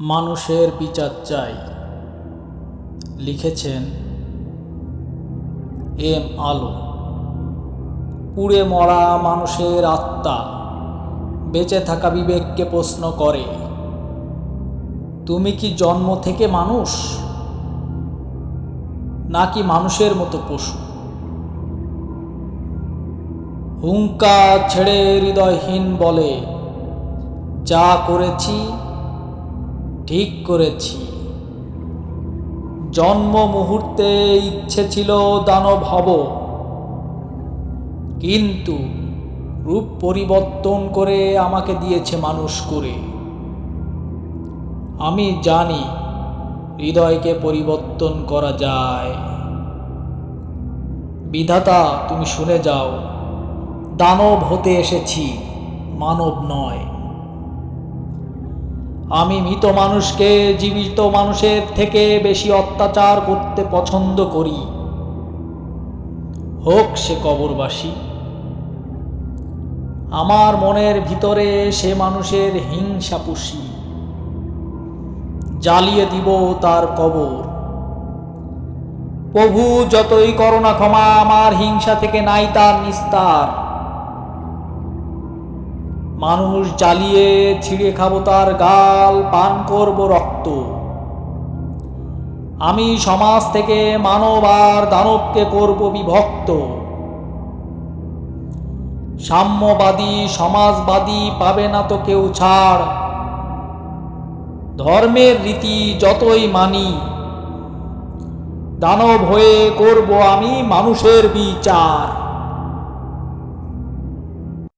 মানুষের বিচার চাই। লিখেছেন এম আলো পুড়ে মরা মানুষের আত্মা বেঁচে থাকা বিবেককে প্রশ্ন করে, তুমি কি জন্ম থেকে মানুষ? নাকি মানুষের মতো পশু? হুঙ্কা ছেড়ে হৃদয়হীন বলে, যা করেছি ঠিক করেছি। জন্ম মুহূর্তে ইচ্ছে ছিল দানব হব কিন্তু রূপ পরিবর্তন করে আমাকে দিয়েছে মানুষ করে। আমি জানি হৃদয়কে পরিবর্তন করা যায়। বিধাতা, তুমি শুনে যাও, দানব হতে এসেছি, মানব নয়। আমি মৃত মানুষকে জীবিত মানুষের থেকে বেশি অত্যাচার করতে পছন্দ করি। হোক সে কবরবাসী, আমার মনের ভিতরে সে মানুষের হিংসা পুষি। জ্বালিয়ে দিব তার কবর। প্রভু যতই করোনা ক্ষমা, আমার হিংসা থেকে নাই তার নিস্তার। মানুষ জ্বালিয়ে, ছিঁড়ে খাব তার গাল, পান করব রক্ত। আমি সমাজ থেকে মানব আর দানবকে করব বিভক্ত। সাম্যবাদী, সমাজবাদী পাবে না তো কেউ ছাড়। ধর্মের রীতি যতই মানি, দানব হয়ে করব আমি মানুষের বিচার।